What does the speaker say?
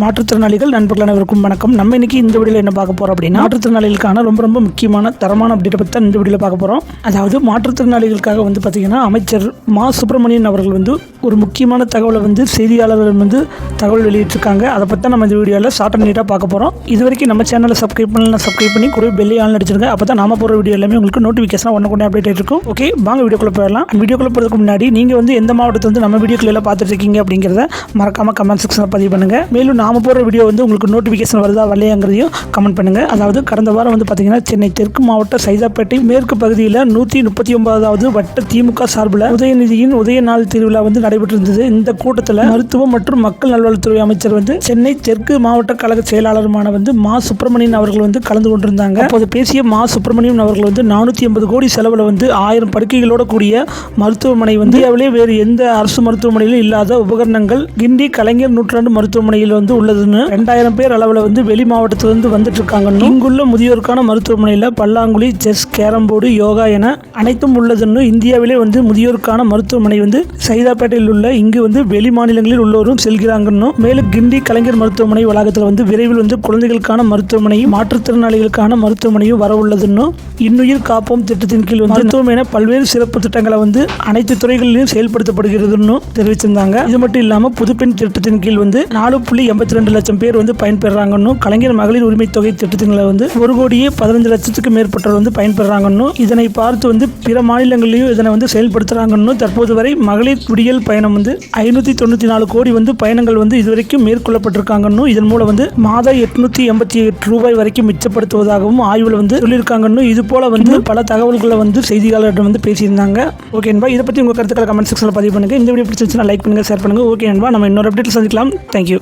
மாற்றுத்திறனாளிகள் நண்பர்கள் அனைவருக்கும் வணக்கம். நம்ம இன்னைக்கு இந்த வீடியோவில் என்ன பார்க்க போறோம் அப்படின்னா மாற்றுத்திறனாளிகளுக்கான ரொம்ப ரொம்ப முக்கியமான தரமான அப்டேட்டை பற்றி தான் இந்த வீடியோவில் பார்க்க போறோம். அதாவது மாற்றுத்திறனாளிகளுக்காக வந்து பார்த்திங்கன்னா அமைச்சர் மா. சுப்பிரமணியன் அவர்கள் வந்து ஒரு முக்கியமான தகவலை வந்து செய்தியாளர்கள் வந்து தகவல் வெளியிட்டிருக்காங்க. அதை பற்றி தான் நம்ம இந்த வீடியோவில் ஷார்ட் அண்ட் நீட்டாக பார்க்க போகிறோம் இது வரைக்கும் நம்ம சேனலை சப்ஸ்கிரைப் பண்ணலாம் சப்ஸ்கிரைப் பண்ணி கூட பெல்லி ஆன் அடிச்சிருங்க. அப்போ தான் நாம போகிற வீடியோ எல்லாமே உங்களுக்கு நோட்டிஃபிகேஷன் ஒன்று கொண்டு அப்டேட் இருக்கும் ஓகே வாங்க வீடியோக்குள்ள போயிடலாம். வீடியோக்குள்ள போகிறதுக்கு முன்னாடி நீங்கள் வந்து எந்த மாவட்டத்தை வந்து நம்ம வீடியோக்கள் எல்லாம் பார்த்துட்டு இருக்கீங்க அப்படிங்கிறத மறக்காம கமெண்ட் செக்ஷனில் பதிவு பண்ணுங்க. மேலும் நாம போகிற வீடியோ வந்து உங்களுக்கு நோட்டிஃபிகேஷன் வருதா வரலையாங்கிறதையும் கமெண்ட் பண்ணுங்க. அதாவது கடந்த வாரம் வந்து பார்த்தீங்கன்னா சென்னை தெற்கு மாவட்ட சைதாப்பேட்டை மேற்கு பகுதியில் நூற்றி முப்பத்தி ஒன்பதாவது வட்ட திமுக சார்பில் உதயநிதியின் உதய நாள் திருவிழா வந்து நடைபெற்றிருந்தது. இந்த கூட்டத்தில் மருத்துவம் மற்றும் மக்கள் நல்வாழ்வுத்துறை அமைச்சர் வந்து சென்னை தெற்கு மாவட்ட கழக செயலாளருமான வந்து மா சுப்பிரமணியன் அவர்கள் வந்து கலந்து கொண்டிருந்தாங்க. அப்போது பேசிய மா சுப்பிரமணியன் அவர்கள் வந்து நானூற்றி ஐம்பது கோடி செலவில் வந்து ஆயிரம் படுக்கைகளோட கூடிய மருத்துவமனை வந்து இந்தியாவிலே வேறு எந்த அரசு மருத்துவமனையிலும் இல்லாத உபகரணங்கள் கிண்டி கலைஞர் நூற்றாண்டு மருத்துவமனையில் வந்து உள்ளதுன்னு ரெண்டாயிரம் பேர் அளவில் வந்து வெளி மாவட்டத்திலிருந்து வந்துட்டு இருக்காங்கன்னு. இங்குள்ள முதியோருக்கான மருத்துவமனையில் பல்லாங்குழி செஸ் கேரம் போர்டு யோகா என அனைத்தும் உள்ளதுன்னு இந்தியாவிலே வந்து முதியோருக்கான மருத்துவமனை வந்து சைதாப்பேட்டையில் உள்ள இங்கு வந்து வெளி மாநிலங்களில் உள்ளோரும் செல்கிறாங்கன்னு. மேலும் கிண்டி கலைஞர் மருத்துவமனை வளாகத்தில் வந்து விரைவில் வந்து குழந்தைகளுக்கான மருத்துவமனையும் மாற்றுத்திறனாளிகளுக்கான மருத்துவமனையும் வர உள்ளதுன்னு. இன்னுயிர் காப்போம் திட்டத்தின் கீழ் மருத்துவம் என பல்வேறு சிறப்பு திட்டங்களை வந்து அனைத்து துறைகளிலும் செயல்படுத்தப்படுகிறதுன்னு தெரிவிச்சிருந்தாங்க. இது மட்டும் இல்லாமல் புதுப்பெண் திட்டத்தின் கீழ் வந்து நாலு புள்ளி எண்பத்தி ரெண்டு லட்சம் பேர் வந்து பயன்பெறாங்கன்னு கலைஞர் மகளிர் உரிமை தொகை திட்டத்தின்ல வந்து ஒரு கோடியே பதினஞ்சு லட்சத்துக்கு மேற்பட்டவர் வந்து பயன்பெறாங்கன்னு இதனை பார்த்து வந்து பிற மாநிலங்களிலேயும் இதனை வந்து செயல்படுத்துறாங்கன்னு தற்போது வரை மகளிர் குடியல் பயணம் வந்து ஐநூற்றி தொண்ணூற்றி நாலு கோடி வந்து பயணங்கள் வந்து இதுவரைக்கும் மேற்கொள்ளப்பட்டிருக்காங்கன்னு இதன் மூலம் வந்து மாத எட்நூற்றி எண்பத்தி எட்டு ரூபாய் வரைக்கும் மிச்சப்படுத்துவதாகவும் ஆய்வில் வந்து சொல்லியிருக்காங்கன்னு இது போல வந்து பல தகவல்களை வந்து செய்தியாளர்களிடம் வந்து பேசியிருந்தாங்க. ஓகே என்பா இதை பற்றி உங்கள் கருத்துக்களை கமெண்ட் செக்ஷனில் பதிவு பண்ணுங்கள் இந்த வீடியோ பிடிச்சிருந்துச்சுன்னா லைக் பண்ணுங்கள் ஷேர் பண்ணுங்கள் ஓகே என்பா நம்ம இன்னொரு அப்டேட்டில் சந்திக்கலாம். தேங்க்யூ